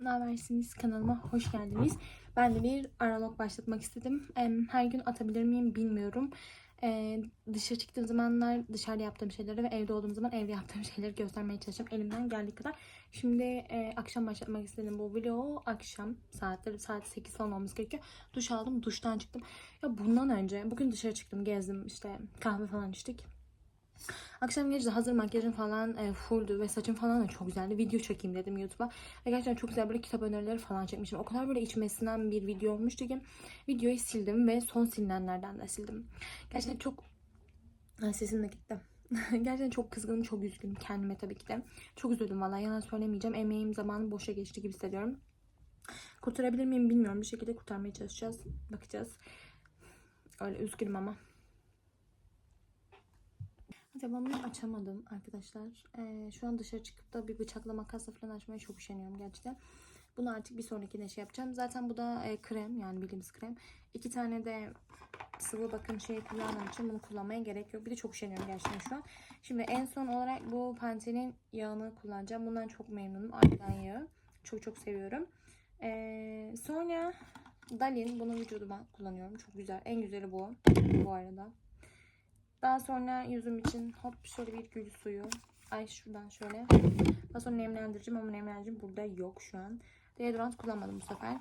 ne habersiniz? Kanalıma hoş geldiniz. Ben de bir aralog başlatmak istedim. Her gün atabilir miyim bilmiyorum. Ee, dışarı çıktığım zamanlar dışarıda yaptığım şeyleri ve evde olduğum zaman evde yaptığım şeyleri göstermeye çalışacağım elimden geldiği kadar. Şimdi e, akşam başlatmak istedim bu vlogu. Akşam saatleri saat 8 falan olması gerekiyor. Duş aldım, duştan çıktım. Ya bundan önce bugün dışarı çıktım, gezdim işte kahve falan içtik. Akşam gelince hazır makyajım falan e, fulldü ve saçım falan da çok güzeldi. Video çekeyim dedim YouTube'a. Ve gerçekten çok güzel böyle kitap önerileri falan çekmişim. O kadar böyle içmesinden bir video olmuştu ki videoyu sildim ve son silinenlerden de sildim. Gerçekten çok... Sesim de gitti. Gerçekten çok kızgınım, çok üzgünüm kendime tabii ki de. Çok üzüldüm vallahi yalan söylemeyeceğim. Emeğim, zamanım boşa geçti gibi hissediyorum. Kurtarabilir miyim bilmiyorum. Bir şekilde kurtarmaya çalışacağız. Bakacağız. Öyle üzgünüm ama. Acaba bunu açamadım arkadaşlar. Ee, şu an dışarı çıkıp da bir bıçakla makasla falan açmaya çok üşeniyorum gerçekten. Bunu artık bir sonrakine şey yapacağım. Zaten bu da e, krem yani bildiğimiz krem. İki tane de sıvı bakım şeyi kullandığım için bunu kullanmaya gerek yok. Bir de çok üşeniyorum gerçekten şu an. Şimdi en son olarak bu Pantene'in yağını kullanacağım. Bundan çok memnunum. Argan yağı. Çok çok seviyorum. Ee, sonra Dalin. Bunu vücuduma kullanıyorum. Çok güzel. En güzeli bu. Bu arada. Daha sonra yüzüm için hop şöyle bir gül suyu. Ay şuradan şöyle. Daha sonra nemlendireceğim ama nemlendiricim burada yok şu an. Deodorant kullanmadım bu sefer.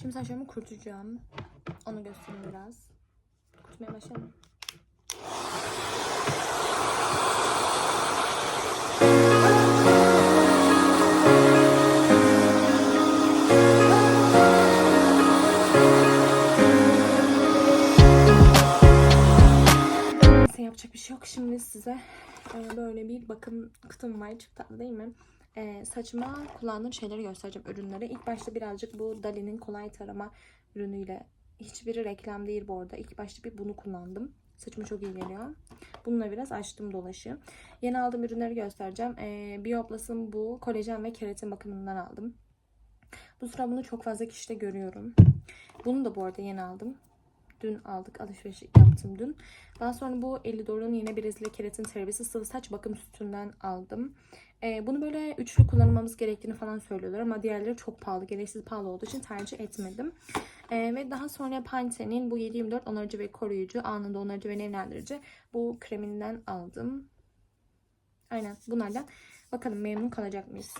Şimdi saçlarımı kurutacağım. Onu göstereyim biraz. Kurutmaya başlayalım. Yapacak bir şey yok. Şimdi size e, böyle bir bakım kutum var. Çok tatlı değil mi? E, saçıma kullandığım şeyleri göstereceğim ürünleri. İlk başta birazcık bu Dali'nin kolay tarama ürünüyle. Hiçbiri reklam değil bu arada. İlk başta bir bunu kullandım. Saçıma çok iyi geliyor. Bununla biraz açtım dolaşı. Yeni aldığım ürünleri göstereceğim. E, Bioplus'ın bu kolajen ve keratin bakımından aldım. Bu sıra bunu çok fazla kişide görüyorum. Bunu da bu arada yeni aldım. Dün aldık. Alışveriş yaptım dün. Daha sonra bu Elidor'un yine Brezilya keratin terapisi sıvı saç bakım sütünden aldım. Ee, bunu böyle üçlü kullanmamız gerektiğini falan söylüyorlar ama diğerleri çok pahalı. Gereksiz pahalı olduğu için tercih etmedim. Ee, ve daha sonra Pantene'in bu 724 onarıcı ve koruyucu, anında onarıcı ve nemlendirici bu kreminden aldım. Aynen bunlardan. Bakalım memnun kalacak mıyız?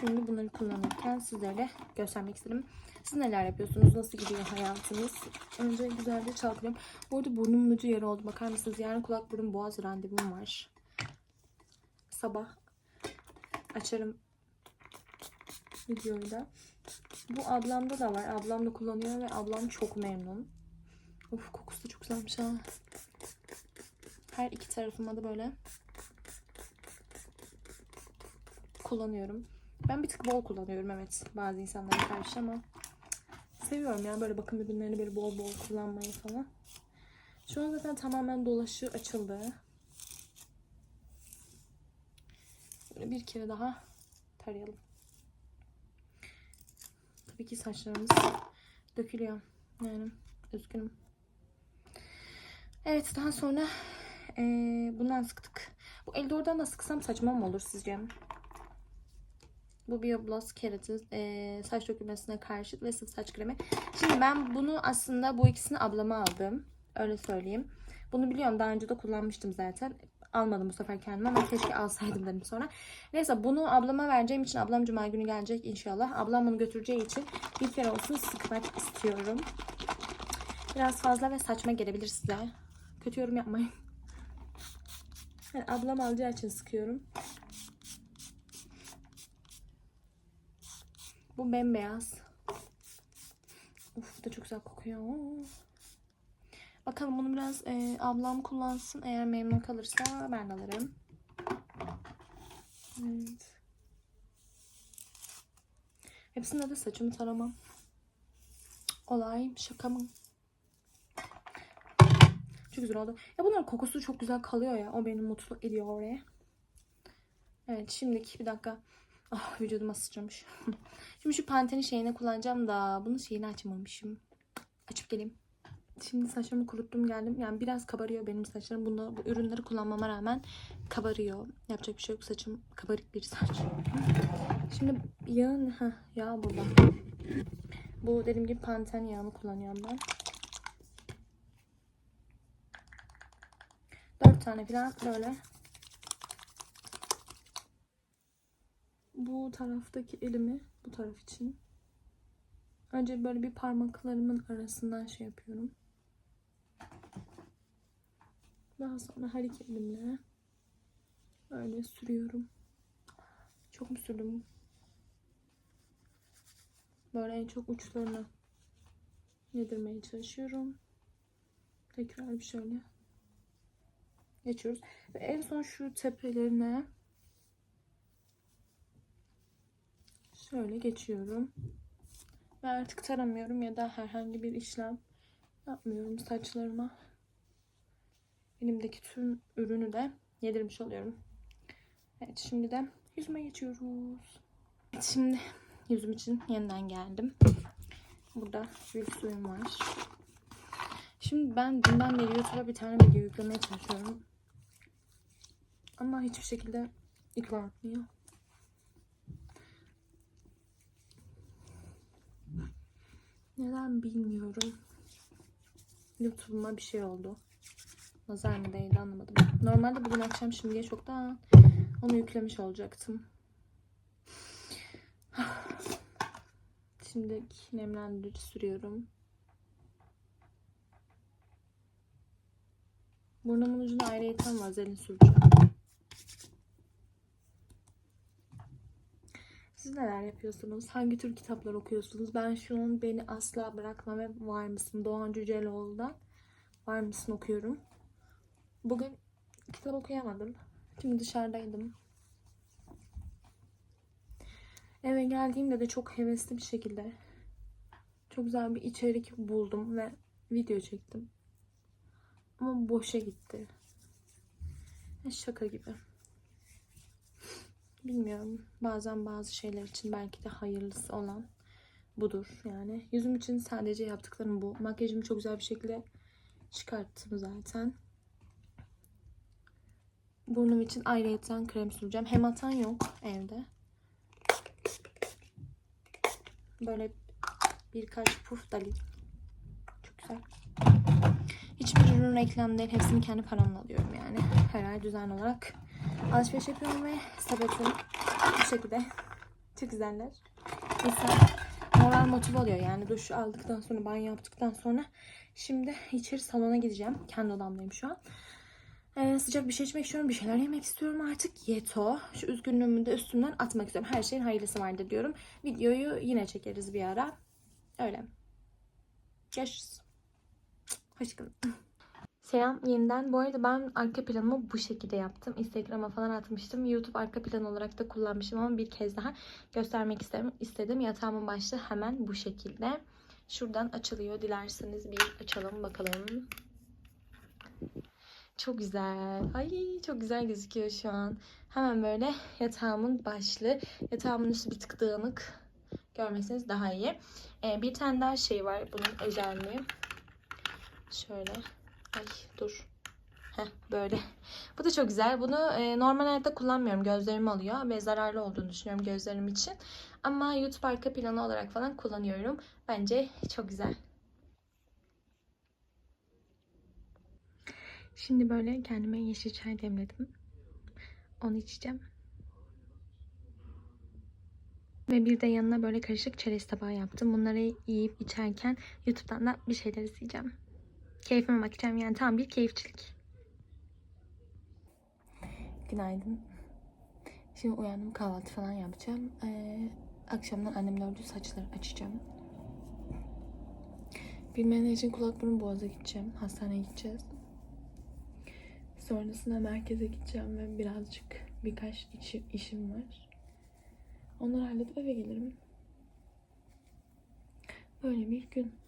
Şimdi bunları kullanırken sizlere göstermek istedim. Siz neler yapıyorsunuz? Nasıl gidiyor hayatınız? Önce güzelce çalkalıyorum. Bu arada burnumun ucu yara oldu. Bakar mısınız? Yarın kulak burun boğaz randevum var. Sabah açarım videoyu da. Bu ablamda da var. Ablam da kullanıyor ve ablam çok memnun. Of kokusu da çok güzelmiş ha. Her iki tarafıma da böyle kullanıyorum. Ben bir tık bol kullanıyorum evet bazı insanlara karşı ama seviyorum ya böyle bakım ürünlerini böyle bol bol kullanmayı falan. Şu an zaten tamamen dolaşı açıldı. Böyle bir kere daha tarayalım. Tabii ki saçlarımız dökülüyor. Yani üzgünüm. Evet daha sonra eee, bundan sıktık. Bu Eldor'dan da sıksam saçma mı olur sizce? Bu Biobloss keratin e, saç dökülmesine karşı ve sıvı saç kremi. Şimdi ben bunu aslında bu ikisini ablama aldım. Öyle söyleyeyim. Bunu biliyorum daha önce de kullanmıştım zaten. Almadım bu sefer kendime ama keşke alsaydım dedim sonra. Neyse bunu ablama vereceğim için ablam cuma günü gelecek inşallah. Ablam bunu götüreceği için bir kere olsun sıkmak istiyorum. Biraz fazla ve saçma gelebilir size. Kötü yorum yapmayın. Yani ablam alacağı için sıkıyorum. Bu bembeyaz. Uf da çok güzel kokuyor. Bakalım bunu biraz e, ablam kullansın. Eğer memnun kalırsa ben alırım. Evet. Hepsinde de saçımı taramam. Olay şaka mı? Çok güzel oldu. Ya bunların kokusu çok güzel kalıyor ya. O beni mutlu ediyor oraya. Evet şimdiki bir dakika. Ah vücuduma sıçramış. Şimdi şu Pantene'in şeyini kullanacağım da bunun şeyini açmamışım. Açıp geleyim. Şimdi saçlarımı kuruttum geldim. Yani biraz kabarıyor benim saçlarım. Bunda bu ürünleri kullanmama rağmen kabarıyor. Yapacak bir şey yok. Saçım kabarık bir saç. Şimdi yağın ha yağ burada. Bu dediğim gibi panten yağını kullanıyorum ben. Dört tane falan böyle. Bu taraftaki elimi bu taraf için. Önce böyle bir parmaklarımın arasından şey yapıyorum. Daha sonra her iki elimle böyle sürüyorum. Çok mu sürdüm? Böyle en çok uçlarına yedirmeye çalışıyorum. Tekrar bir şöyle geçiyoruz. Ve en son şu tepelerine şöyle geçiyorum. Ve artık taramıyorum ya da herhangi bir işlem yapmıyorum saçlarıma. Elimdeki tüm ürünü de yedirmiş oluyorum. Evet şimdi de yüzüme geçiyoruz. Evet, şimdi yüzüm için yeniden geldim. Burada bir suyum var. Şimdi ben dünden beri YouTube'a bir tane video yüklemeye çalışıyorum. Ama hiçbir şekilde yüklenmiyor. Neden bilmiyorum. YouTube'uma bir şey oldu. Nazar mı değdi anlamadım. Normalde bugün akşam şimdiye çoktan onu yüklemiş olacaktım. Şimdi nemlendirici sürüyorum. Burnumun ucuna ayrıyeten vazelin süreceğim. Siz neler yapıyorsunuz? Hangi tür kitaplar okuyorsunuz? Ben şu an Beni Asla Bırakma ve Var mısın? Doğan Cüceloğlu'dan Var mısın okuyorum. Bugün kitap okuyamadım. Çünkü dışarıdaydım. Eve geldiğimde de çok hevesli bir şekilde çok güzel bir içerik buldum ve video çektim. Ama boşa gitti. Şaka gibi. Bilmiyorum. Bazen bazı şeyler için belki de hayırlısı olan budur yani. Yüzüm için sadece yaptıklarım bu. Makyajımı çok güzel bir şekilde çıkarttım zaten. Burnum için ayrıyeten krem süreceğim. Hematan yok evde. Böyle birkaç puf dalayım. Çok güzel. Hiçbir ürün reklam değil. Hepsini kendi paramla alıyorum yani. Her ay düzenli olarak alışveriş yapıyorum ve sepetim bu şekilde. Çok güzeller. İnsan moral motive oluyor yani duş aldıktan sonra banyo yaptıktan sonra şimdi içeri salona gideceğim. Kendi odamdayım şu an. Ee, sıcak bir şey içmek istiyorum. Bir şeyler yemek istiyorum artık. Yeto. Şu üzgünlüğümü de üstümden atmak istiyorum. Her şeyin hayırlısı vardır diyorum. Videoyu yine çekeriz bir ara. Öyle. Görüşürüz. Hoşçakalın. Selam yeniden. Bu arada ben arka planımı bu şekilde yaptım. Instagram'a falan atmıştım. YouTube arka plan olarak da kullanmışım ama bir kez daha göstermek istedim. istedim. Yatağımın başlığı hemen bu şekilde. Şuradan açılıyor. Dilerseniz bir açalım bakalım. Çok güzel. Ay çok güzel gözüküyor şu an. Hemen böyle yatağımın başlığı. Yatağımın üstü bir tık dağınık. Görmeseniz daha iyi. Ee, bir tane daha şey var bunun özelliği. Şöyle. Ay dur. Heh, böyle. Bu da çok güzel. Bunu e, normal hayatta kullanmıyorum. Gözlerimi alıyor ve zararlı olduğunu düşünüyorum gözlerim için. Ama YouTube arka planı olarak falan kullanıyorum. Bence çok güzel. Şimdi böyle kendime yeşil çay demledim. Onu içeceğim. Ve bir de yanına böyle karışık çerez tabağı yaptım. Bunları yiyip içerken YouTube'dan da bir şeyler izleyeceğim. Keyfime bakacağım yani tam bir keyifçilik. Günaydın. Şimdi uyandım kahvaltı falan yapacağım. Ee, akşamdan annemle ördüğü saçları açacağım. Bilmeyenler için kulak burun boğaza gideceğim. Hastaneye gideceğiz. Sonrasında merkeze gideceğim ve birazcık birkaç işi, işim var. Onları halledip eve gelirim. Böyle bir gün.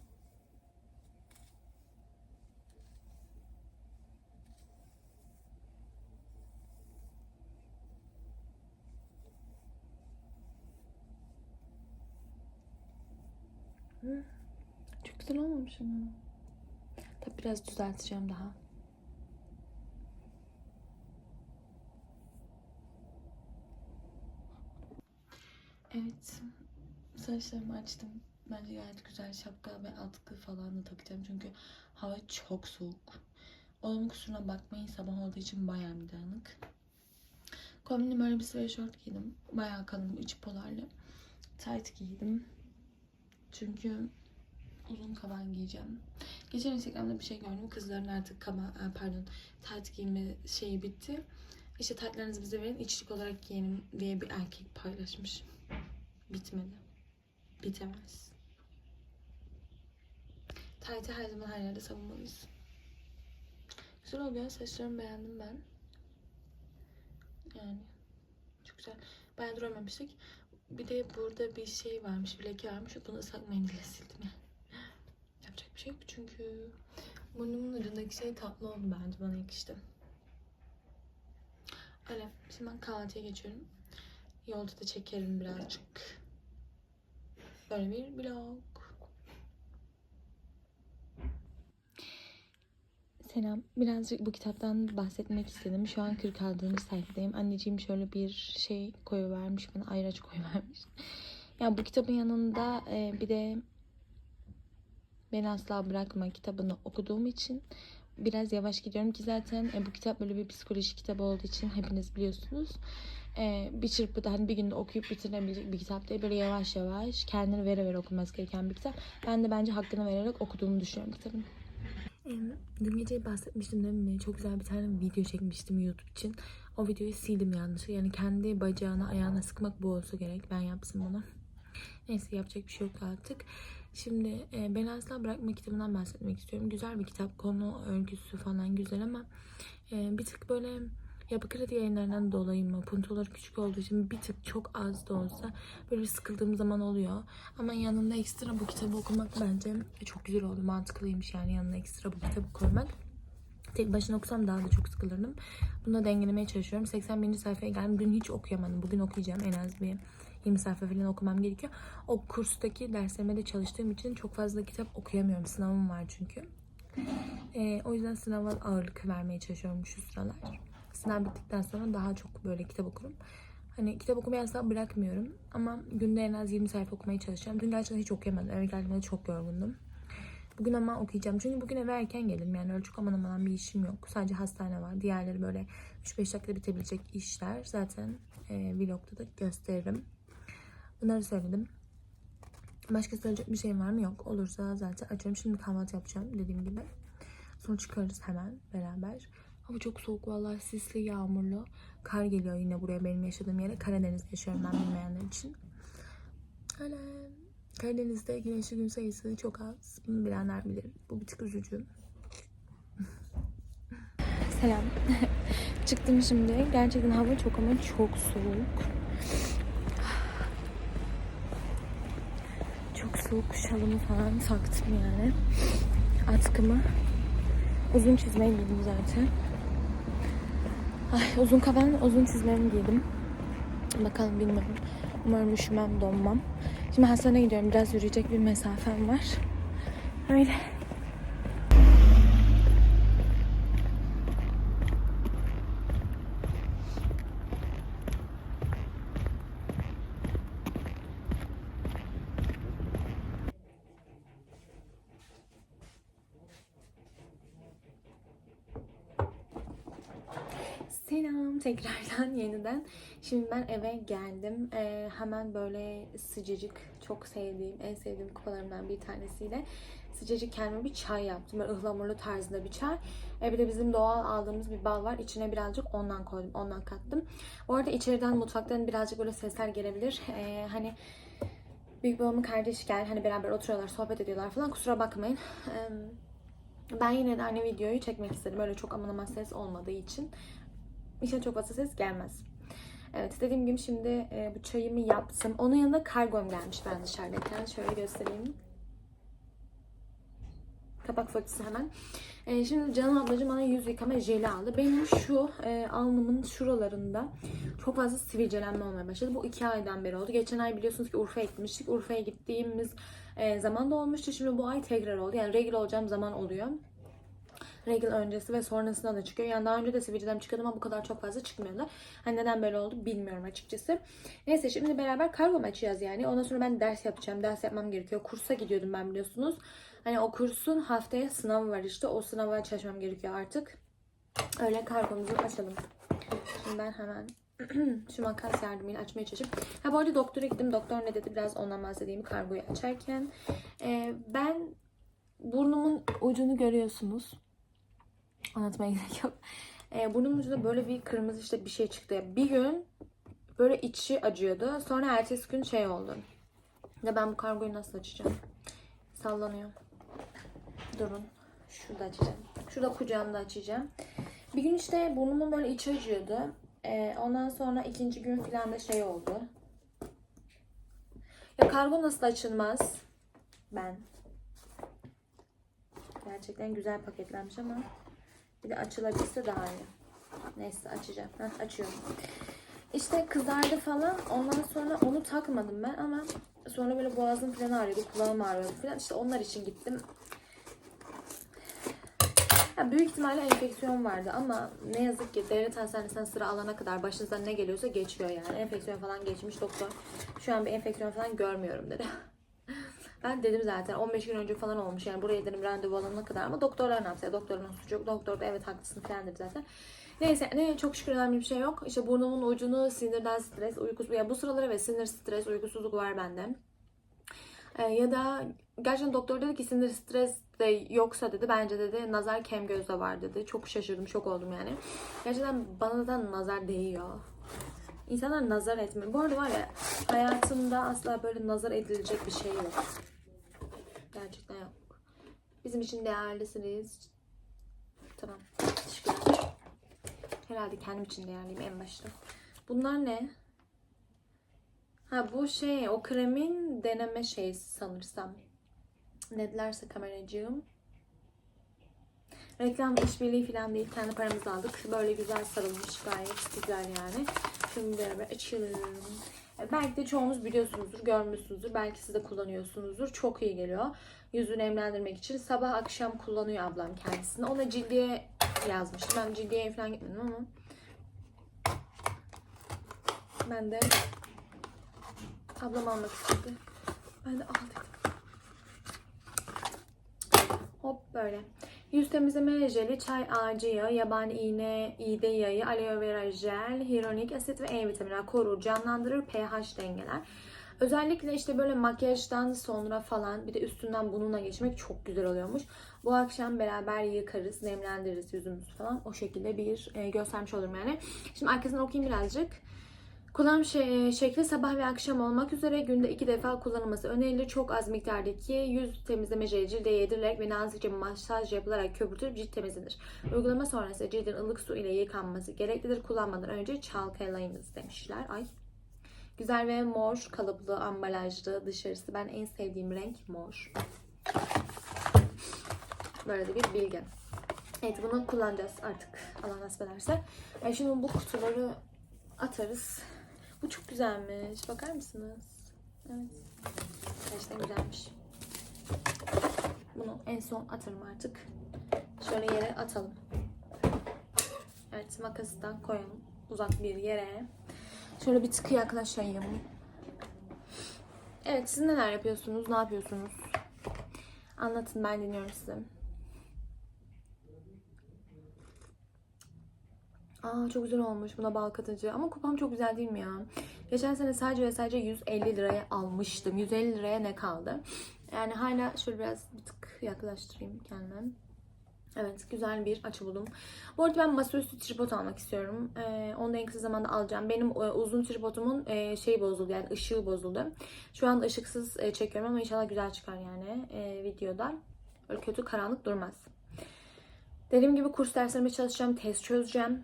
Hı. Çok güzel olmamış ama. Tabi biraz düzelteceğim daha. Evet. Saçlarımı açtım. Bence gayet güzel şapka ve atkı falan da takacağım. Çünkü hava çok soğuk. Odamın kusuruna bakmayın. Sabah olduğu için bayağı bir dağınık. Kombini böyle bir sweatshirt giydim. Bayağı kalın içi polarlı. Tight giydim. Çünkü uzun kaban giyeceğim. Geçen Instagram'da bir şey gördüm. Kızların artık kaba, e, pardon tight giyme şeyi bitti. İşte tightlarınızı bize verin içlik olarak giyelim diye bir erkek paylaşmış. Bitmedi. Bitemez. Tight'ı her zaman her yerde savunmalıyız. Güzel oluyor. Saçlarımı beğendim ben. Yani çok güzel. Ben duramamıştık. Bir de burada bir şey varmış, bir leke varmış. Bunu ıslak mendille sildim yani. Yapacak bir şey yok çünkü burnumun ucundaki şey tatlı oldu bence bana yakıştı. Öyle. Şimdi ben kahvaltıya geçiyorum. Yolda da çekerim birazcık. Böyle bir vlog. Selam. Birazcık bu kitaptan bahsetmek istedim. Şu an 46. sayfadayım. Anneciğim şöyle bir şey koyu vermiş bana. Ayraç koyu vermiş. Ya bu kitabın yanında e, bir de Beni Asla Bırakma kitabını okuduğum için biraz yavaş gidiyorum ki zaten e, bu kitap böyle bir psikoloji kitabı olduğu için hepiniz biliyorsunuz. E, bir çırpıda hani bir günde okuyup bitirebilecek bir kitap değil. Böyle yavaş yavaş kendini vere vere okunması gereken bir kitap. Ben de bence hakkını vererek okuduğumu düşünüyorum kitabın. Dün gece bahsetmiştim değil mi? Çok güzel bir tane video çekmiştim YouTube için. O videoyu sildim yanlışlıkla. Yani kendi bacağına ayağına sıkmak bu olsa gerek. Ben yapsın bunu. Neyse yapacak bir şey yok artık. Şimdi e, Ben Asla Bırakma kitabından bahsetmek istiyorum. Güzel bir kitap. Konu, örgüsü falan güzel ama e, bir tık böyle Yapı yayınlarından dolayı mı? Puntoları küçük olduğu için bir tık çok az da olsa böyle bir sıkıldığım zaman oluyor. Ama yanında ekstra bu kitabı okumak bence çok güzel oldu. Mantıklıymış yani yanına ekstra bu kitabı koymak. Tek başına okusam daha da çok sıkılırdım. Bunu dengelemeye çalışıyorum. 81. sayfaya geldim. Dün hiç okuyamadım. Bugün okuyacağım. En az bir 20 sayfa falan okumam gerekiyor. O kurstaki derslerime de çalıştığım için çok fazla kitap okuyamıyorum. Sınavım var çünkü. Ee, o yüzden sınava ağırlık vermeye çalışıyorum şu sıralar. Sınav bittikten sonra daha çok böyle kitap okurum. Hani kitap okumayı asla bırakmıyorum. Ama günde en az 20 sayfa okumaya çalışacağım. Dün gerçekten hiç okuyamadım. Eve geldiğimde çok yorgundum. Bugün ama okuyacağım. Çünkü bugün eve erken geldim. Yani öyle çok aman aman bir işim yok. Sadece hastane var. Diğerleri böyle 3-5 dakikada bitebilecek işler. Zaten e, vlogda da gösteririm. Bunları söyledim. Başka söyleyecek bir şeyim var mı? Yok. Olursa zaten açıyorum. Şimdi kahvaltı yapacağım dediğim gibi. Sonra çıkarız hemen beraber. Hava çok soğuk vallahi sisli, yağmurlu. Kar geliyor yine buraya benim yaşadığım yere. Karadeniz'de yaşıyorum ben bilmeyenler için. Öyle. Karadeniz'de güneşli gün sayısı çok az. Bunu bilenler bilir. Bu bir tık üzücü. Selam. Çıktım şimdi. Gerçekten hava çok ama çok soğuk. Çok soğuk şalımı falan taktım yani. Atkımı. Uzun çizmeyi giydim zaten. Ay, uzun kaban, uzun çizmemi giydim. Bakalım bilmiyorum. Umarım üşümem, donmam. Şimdi hastaneye gidiyorum. Biraz yürüyecek bir mesafem var. Öyle. Selam tekrardan yeniden. Şimdi ben eve geldim. Ee, hemen böyle sıcacık, çok sevdiğim, en sevdiğim kupalarımdan bir tanesiyle sıcacık kendime bir çay yaptım. Böyle ıhlamurlu tarzında bir çay. Ee, bir de bizim doğal aldığımız bir bal var. İçine birazcık ondan koydum, ondan kattım. Bu arada içeriden, mutfaktan birazcık böyle sesler gelebilir. Ee, hani büyük babamın kardeşi gel, hani beraber oturuyorlar, sohbet ediyorlar falan. Kusura bakmayın. Ee, ben yine de aynı videoyu çekmek istedim. Öyle çok aman aman ses olmadığı için. İnşallah çok fazla ses gelmez. Evet dediğim gibi şimdi e, bu çayımı yaptım. Onun yanında kargom gelmiş ben dışarıdayken. Şöyle göstereyim. Kapak fotosu hemen. E, şimdi Canım ablacığım bana yüz yıkama jeli aldı. Benim şu e, alnımın şuralarında çok fazla sivilcelenme olmaya başladı. Bu iki aydan beri oldu. Geçen ay biliyorsunuz ki Urfa'ya gitmiştik. Urfa'ya gittiğimiz e, zaman da olmuştu. Şimdi bu ay tekrar oldu. Yani regl olacağım zaman oluyor. Regl öncesi ve sonrasında da çıkıyor. Yani daha önce de sivilcem çıkıyordu ama bu kadar çok fazla çıkmıyordu. Hani neden böyle oldu bilmiyorum açıkçası. Neyse şimdi beraber kargo açacağız yani. Ondan sonra ben ders yapacağım. Ders yapmam gerekiyor. Kursa gidiyordum ben biliyorsunuz. Hani o kursun haftaya sınavı var işte. O sınava çalışmam gerekiyor artık. Öyle kargomuzu açalım. Şimdi ben hemen şu makas yardımıyla açmaya çalışayım. Ha bu arada doktora gittim. Doktor ne dedi biraz ondan bahsedeyim kargoyu açarken. Ee, ben burnumun ucunu görüyorsunuz. Anlatmaya gerek yok. Ee, burnumun ucunda böyle bir kırmızı işte bir şey çıktı. Bir gün böyle içi acıyordu. Sonra ertesi gün şey oldu. Ya ben bu kargoyu nasıl açacağım? Sallanıyor. Durun. Şurada açacağım. Şurada kucağımda açacağım. Bir gün işte burnumun böyle içi acıyordu. Ee, ondan sonra ikinci gün falan da şey oldu. Ya kargo nasıl açılmaz? Ben. Gerçekten güzel paketlenmiş ama bir de açılabilse daha iyi. Neyse açacağım. Heh, açıyorum. İşte kızardı falan. Ondan sonra onu takmadım ben ama sonra böyle boğazım falan ağrıyordu. Kulağım ağrıyordu falan. İşte onlar için gittim. Ya büyük ihtimalle enfeksiyon vardı ama ne yazık ki devlet hastanesinden sıra alana kadar başınızdan ne geliyorsa geçiyor yani. Enfeksiyon falan geçmiş doktor. Şu an bir enfeksiyon falan görmüyorum dedi. Ben dedim zaten 15 gün önce falan olmuş yani buraya dedim randevu alana kadar ama doktorlar ne yapsa doktorun suçu yok. Doktor da evet haklısın falan dedi zaten. Neyse ne çok şükür önemli bir şey yok. İşte burnumun ucunu sinirden stres, uykusuz ya bu sıralar evet sinir stres, uykusuzluk var bende. Ee, ya da gerçekten doktor dedi ki sinir stres de yoksa dedi bence dedi nazar kem gözde var dedi. Çok şaşırdım, şok oldum yani. Gerçekten bana da nazar değiyor. İnsanlar nazar etmiyor. Bu arada var ya hayatımda asla böyle nazar edilecek bir şey yok. Gerçekten yok. Bizim için değerlisiniz. Tamam. Teşekkürler. Herhalde kendim için değerliyim en başta. Bunlar ne? Ha bu şey o kremin deneme şeysi sanırsam. Ne dilerse kameracığım. Reklam işbirliği falan değil. Kendi paramızı aldık. Böyle güzel sarılmış gayet güzel yani. Şimdi beraber. E, Belki de çoğunuz biliyorsunuzdur, görmüşsünüzdür. Belki siz de kullanıyorsunuzdur. Çok iyi geliyor. Yüzü nemlendirmek için. Sabah akşam kullanıyor ablam kendisini. Ona cildiye yazmıştım. Ben cildiye falan gitmedim ama. Ben de ablam almak istedi. Ben de al dedim. Hop böyle. Yüz temizleme jeli, çay ağacı yağı, yabani iğne, iğde yağı, aloe vera jel, hyaluronik asit ve E vitamini korur, canlandırır, pH dengeler. Özellikle işte böyle makyajdan sonra falan bir de üstünden bununla geçmek çok güzel oluyormuş. Bu akşam beraber yıkarız, nemlendiririz yüzümüzü falan. O şekilde bir e, göstermiş olurum yani. Şimdi arkasını okuyayım birazcık. Kullanım şekli sabah ve akşam olmak üzere günde iki defa kullanılması önerilir. Çok az miktardaki yüz temizleme jeli cilde yedirilerek ve nazikçe masaj yapılarak köpürtülüp cilt temizlenir. Uygulama sonrası cildin ılık su ile yıkanması gereklidir. Kullanmadan önce çalkalayınız demişler. Ay. Güzel ve mor kalıplı ambalajlı dışarısı. Ben en sevdiğim renk mor. Böyle de bir bilgi. Evet bunu kullanacağız artık Allah nasip ederse. E şimdi bu kutuları atarız. Bu çok güzelmiş. Bakar mısınız? Evet. Gerçekten güzelmiş. Bunu en son atarım artık. Şöyle yere atalım. Evet makası da koyalım uzak bir yere. Şöyle bir tık yaklaşayım. Evet siz neler yapıyorsunuz? Ne yapıyorsunuz? Anlatın ben dinliyorum sizi. Aa çok güzel olmuş buna bal katıcı. Ama kupam çok güzel değil mi ya? Geçen sene sadece ve sadece 150 liraya almıştım. 150 liraya ne kaldı? Yani hala şöyle biraz bir tık yaklaştırayım kendime. Evet güzel bir açı buldum. Bu arada ben masaüstü tripod almak istiyorum. Ee, onu da en kısa zamanda alacağım. Benim e, uzun tripodumun e, şeyi bozuldu yani ışığı bozuldu. Şu anda ışıksız e, çekiyorum ama inşallah güzel çıkar yani e, videoda. Öyle kötü karanlık durmaz. Dediğim gibi kurs derslerime çalışacağım, test çözeceğim.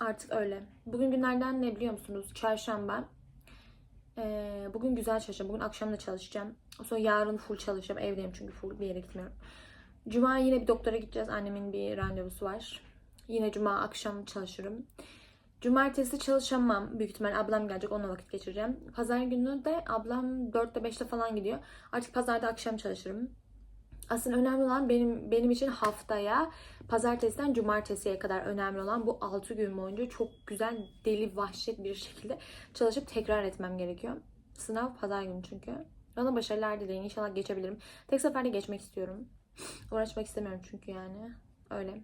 Artık öyle. Bugün günlerden ne biliyor musunuz? Çarşamba. Ee, bugün güzel çalışacağım. Bugün akşam da çalışacağım. Sonra yarın full çalışacağım. Evdeyim çünkü full bir yere gitmiyorum. Cuma yine bir doktora gideceğiz. Annemin bir randevusu var. Yine cuma akşam çalışırım. Cumartesi çalışamam. Büyük ihtimal ablam gelecek. Onunla vakit geçireceğim. Pazar günü de ablam 4'te 5'te falan gidiyor. Artık pazarda akşam çalışırım. Aslında önemli olan benim benim için haftaya pazartesiden cumartesiye kadar önemli olan bu 6 gün boyunca çok güzel deli vahşet bir şekilde çalışıp tekrar etmem gerekiyor. Sınav pazar günü çünkü. Bana başarılar dileyin. İnşallah geçebilirim. Tek seferde geçmek istiyorum. Uğraşmak istemiyorum çünkü yani. Öyle.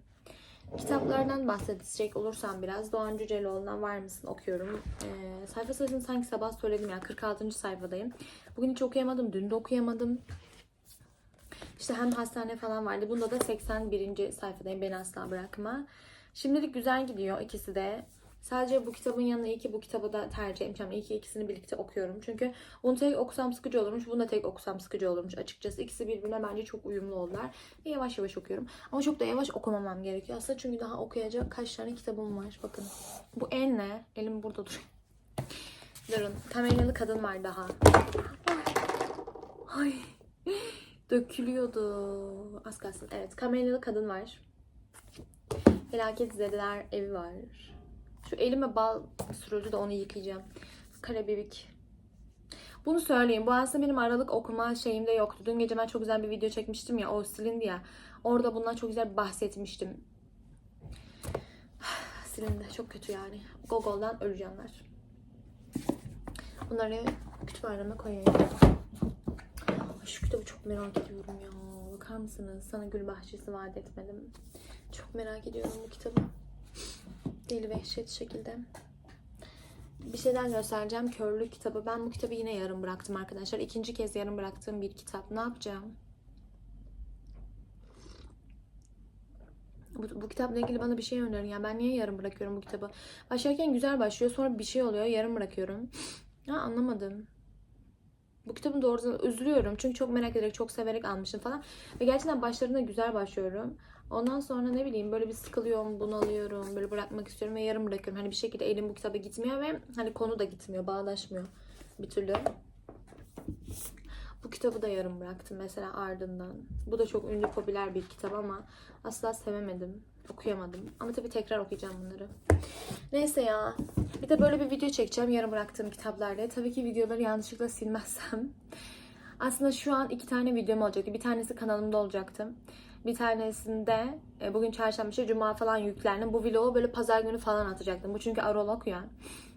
Kitaplardan bahsedecek olursam biraz Doğan Cüceloğlu'ndan var mısın okuyorum. Ee, sayfa sayısını sanki sabah söyledim ya 46. sayfadayım. Bugün hiç okuyamadım. Dün de okuyamadım. İşte hem hastane falan vardı. Bunda da 81. sayfadayım. Beni asla bırakma. Şimdilik güzel gidiyor ikisi de. Sadece bu kitabın yanına iyi ki bu kitabı da tercih etmişim. İyi ki ikisini birlikte okuyorum. Çünkü onu tek okusam sıkıcı olurmuş. Bunu da tek okusam sıkıcı olurmuş açıkçası. İkisi birbirine bence çok uyumlu oldular. Ve yavaş yavaş okuyorum. Ama çok da yavaş okumamam gerekiyor aslında. Çünkü daha okuyacak kaç tane kitabım var. Bakın. Bu el ne? Elim burada duruyor. Durun. Kamelyalı kadın var daha. Ay. Dökülüyordu. Az kalsın. Evet. Kamelyalı kadın var. Felaket zedeler evi var. Şu elime bal sürüldü de onu yıkayacağım. Karabibik. Bunu söyleyeyim. Bu aslında benim aralık okuma şeyimde yoktu. Dün gece ben çok güzel bir video çekmiştim ya. O silindi ya. Orada bundan çok güzel bahsetmiştim. Silindi. Çok kötü yani. Gogol'dan öleceğimler. Bunları kütüphaneme koyayım. Şu kitabı çok merak ediyorum ya. Bakar mısınız? Sana gül bahçesi vaat etmedim. Çok merak ediyorum bu kitabı. Deli vehşet şekilde. Bir şeyden göstereceğim. Körlük kitabı. Ben bu kitabı yine yarım bıraktım arkadaşlar. İkinci kez yarım bıraktığım bir kitap. Ne yapacağım? Bu, bu kitapla ilgili bana bir şey önerin. Ya ben niye yarım bırakıyorum bu kitabı? Başlarken güzel başlıyor. Sonra bir şey oluyor. Yarım bırakıyorum. Ha anlamadım. Bu kitabın doğrusu üzülüyorum. Çünkü çok merak ederek, çok severek almışım falan. Ve gerçekten başlarında güzel başlıyorum. Ondan sonra ne bileyim böyle bir sıkılıyorum, bunalıyorum, böyle bırakmak istiyorum ve yarım bırakıyorum. Hani bir şekilde elim bu kitaba gitmiyor ve hani konu da gitmiyor, bağdaşmıyor bir türlü. Bu kitabı da yarım bıraktım mesela ardından. Bu da çok ünlü, popüler bir kitap ama asla sevemedim, okuyamadım. Ama tabii tekrar okuyacağım bunları. Neyse ya. Bir de böyle bir video çekeceğim yarım bıraktığım kitaplarla. Tabii ki videoları yanlışlıkla silmezsem. Aslında şu an iki tane videom olacaktı. Bir tanesi kanalımda olacaktı. Bir tanesinde e, bugün çarşamba işte cuma falan yüklendim. Bu vlogu böyle pazar günü falan atacaktım. Bu çünkü arolog ya.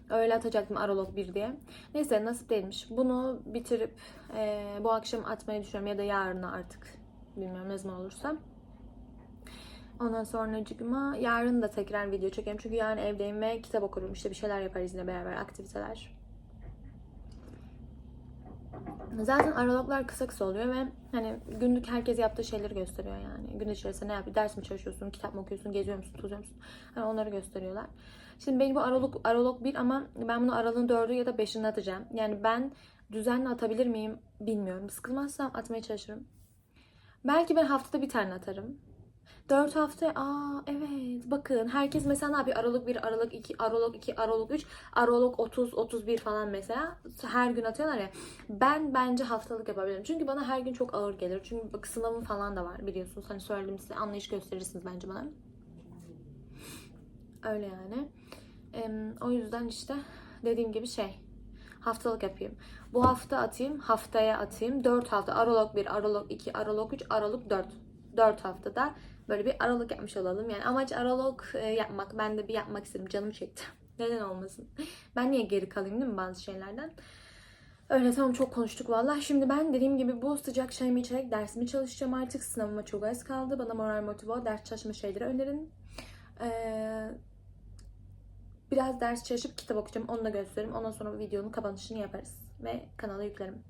Öyle atacaktım arolog 1 diye. Neyse nasip değilmiş. Bunu bitirip e, bu akşam atmayı düşünüyorum ya da yarına artık. Bilmiyorum ne zaman olursa. Ondan sonra cuma yarın da tekrar video çekerim. Çünkü yarın evdeyim ve kitap okurum. İşte bir şeyler yaparız yine beraber aktiviteler. Zaten araloglar kısa kısa oluyor ve hani günlük herkes yaptığı şeyleri gösteriyor yani. Gün içerisinde ne yapıyor? Ders mi çalışıyorsun? Kitap mı okuyorsun? Geziyor musun? Tozuyor musun? Hani onları gösteriyorlar. Şimdi benim bu aralog, aralog 1 ama ben bunu aralığın 4'ü ya da 5'inde atacağım. Yani ben düzenli atabilir miyim bilmiyorum. Sıkılmazsam atmaya çalışırım. Belki ben haftada bir tane atarım. 4 hafta aa evet bakın herkes mesela ne yapıyor Aralık 1, Aralık 2, Aralık 2, Aralık 3, Aralık 30, 31 falan mesela her gün atıyorlar ya. Ben bence haftalık yapabilirim. Çünkü bana her gün çok ağır gelir. Çünkü bak sınavım falan da var biliyorsunuz. Hani söyledim size anlayış gösterirsiniz bence bana. Öyle yani. Em, o yüzden işte dediğim gibi şey haftalık yapayım. Bu hafta atayım, haftaya atayım. 4 hafta. Aralık 1, Aralık 2, Aralık 3, Aralık 4. 4 haftada böyle bir aralık yapmış olalım. Yani amaç aralık e, yapmak. Ben de bir yapmak istedim. Canım çekti. Neden olmasın? Ben niye geri kalayım değil mi bazı şeylerden? Öyle tamam çok konuştuk valla. Şimdi ben dediğim gibi bu sıcak çayımı içerek dersimi çalışacağım artık. Sınavıma çok az kaldı. Bana moral motive ders çalışma şeyleri önerin. Ee, biraz ders çalışıp kitap okuyacağım. Onu da gösteririm. Ondan sonra videonun kapanışını yaparız. Ve kanala yüklerim.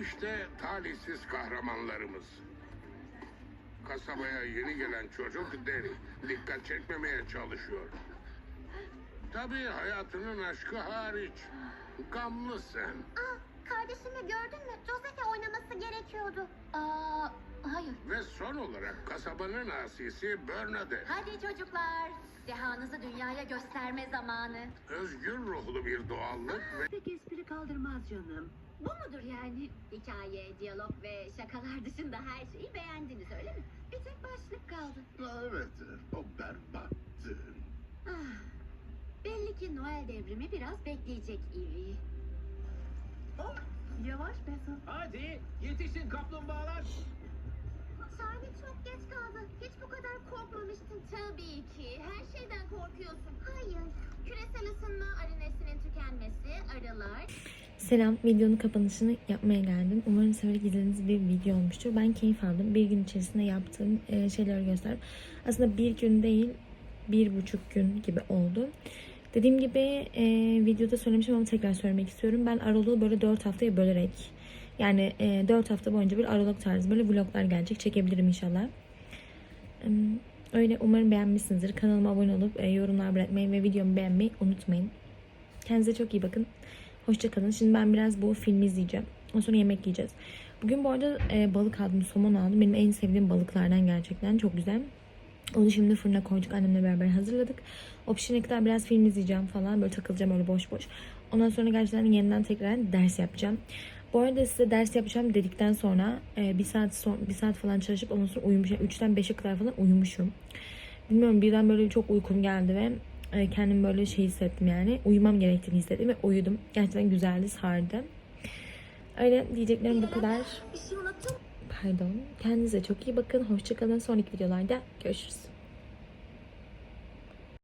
İşte talihsiz kahramanlarımız. Kasabaya yeni gelen çocuk Deni. Dikkat çekmemeye çalışıyor. Tabii hayatının aşkı hariç. Gamlı sen. Aa, kardeşimi gördün mü? Joseph'e oynaması gerekiyordu. Aa, hayır. Ve son olarak kasabanın asisi Bernadette. Hadi çocuklar, dehanızı dünyaya gösterme zamanı. Özgür ruhlu bir doğallık ve Pek espri kaldırmaz canım. Bu mudur yani? Hikaye, diyalog ve şakalar dışında her şeyi beğendiniz öyle mi? Bir tek başlık kaldı. Evet, o berbattı. Ah, Belki Noel devrimi biraz bekleyecek Ivy. Yavaş Besa. Hadi yetişin kaplumbağalar. Charlie çok geç kaldı. Hiç bu kadar korkmamıştın. Tabii ki. Her şeyden korkuyorsun. Hayır. Küresel ısınma, arinesinin tükenmesi, arılar. Selam, videonun kapanışını yapmaya geldim. Umarım severek izlediğiniz bir video olmuştur. Ben keyif aldım. Bir gün içerisinde yaptığım e, şeyleri gösterdim. Aslında bir gün değil, bir buçuk gün gibi oldu. Dediğim gibi e, videoda söylemişim ama tekrar söylemek istiyorum. Ben aralığı böyle 4 haftaya bölerek yani e, 4 hafta boyunca bir aralık tarzı böyle vloglar gelecek. Çekebilirim inşallah. Öyle umarım beğenmişsinizdir. Kanalıma abone olup e, yorumlar bırakmayı ve videomu beğenmeyi unutmayın. Kendinize çok iyi bakın. Hoşçakalın. Şimdi ben biraz bu filmi izleyeceğim. Ondan sonra yemek yiyeceğiz. Bugün bu arada e, balık aldım, somon aldım. Benim en sevdiğim balıklardan gerçekten. Çok güzel. Onu şimdi fırına koyduk. Annemle beraber hazırladık. O pişene kadar biraz film izleyeceğim falan. Böyle takılacağım öyle boş boş. Ondan sonra gerçekten yeniden tekrar ders yapacağım. Bu arada size ders yapacağım dedikten sonra e, bir saat son, bir saat falan çalışıp ondan sonra uyumuşum. 3'ten 5'e kadar falan uyumuşum. Bilmiyorum birden böyle çok uykum geldi ve e, kendimi böyle şey hissettim yani. Uyumam gerektiğini hissettim ve uyudum. Gerçekten güzeldi, sardı. Öyle diyeceklerim bu kadar. Şey. Pardon. Kendinize çok iyi bakın. Hoşçakalın. Sonraki videolarda görüşürüz.